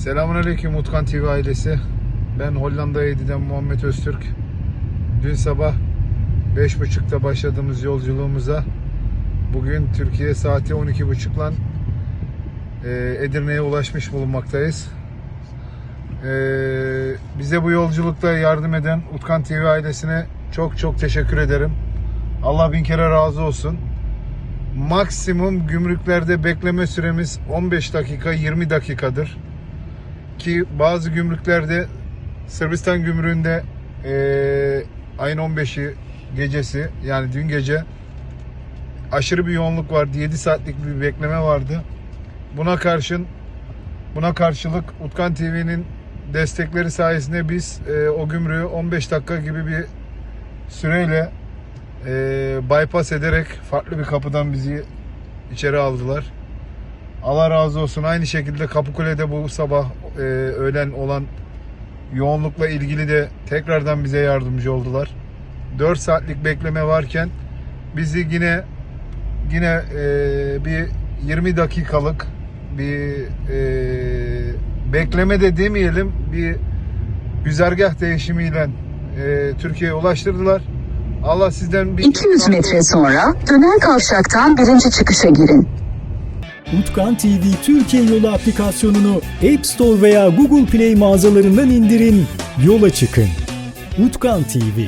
Selamünaleyküm Utkan TV ailesi. Ben Hollanda Eğdi'den Muhammed Öztürk. Dün sabah 5.30'da başladığımız yolculuğumuza bugün Türkiye saati 12.30'lan e, Edirne'ye ulaşmış bulunmaktayız. E, bize bu yolculukta yardım eden Utkan TV ailesine çok çok teşekkür ederim. Allah bin kere razı olsun. Maksimum gümrüklerde bekleme süremiz 15 dakika 20 dakikadır ki bazı gümrüklerde Sırbistan gümrüğünde eee, ayın 15'i gecesi yani dün gece aşırı bir yoğunluk vardı. 7 saatlik bir bekleme vardı. Buna karşın buna karşılık Utkan TV'nin destekleri sayesinde biz eee, o gümrüğü 15 dakika gibi bir süreyle eee, bypass ederek farklı bir kapıdan bizi içeri aldılar. Allah razı olsun. Aynı şekilde Kapıkule'de bu sabah e, öğlen olan yoğunlukla ilgili de tekrardan bize yardımcı oldular. 4 saatlik bekleme varken bizi yine yine e, bir 20 dakikalık bir e, bekleme de demeyelim bir güzergah değişimiyle e, Türkiye'ye ulaştırdılar. Allah sizden bir 200 metre sonra dönen kavşaktan birinci çıkışa girin. Utkan TV Türkiye Yolu aplikasyonunu App Store veya Google Play mağazalarından indirin, yola çıkın. Utkan TV.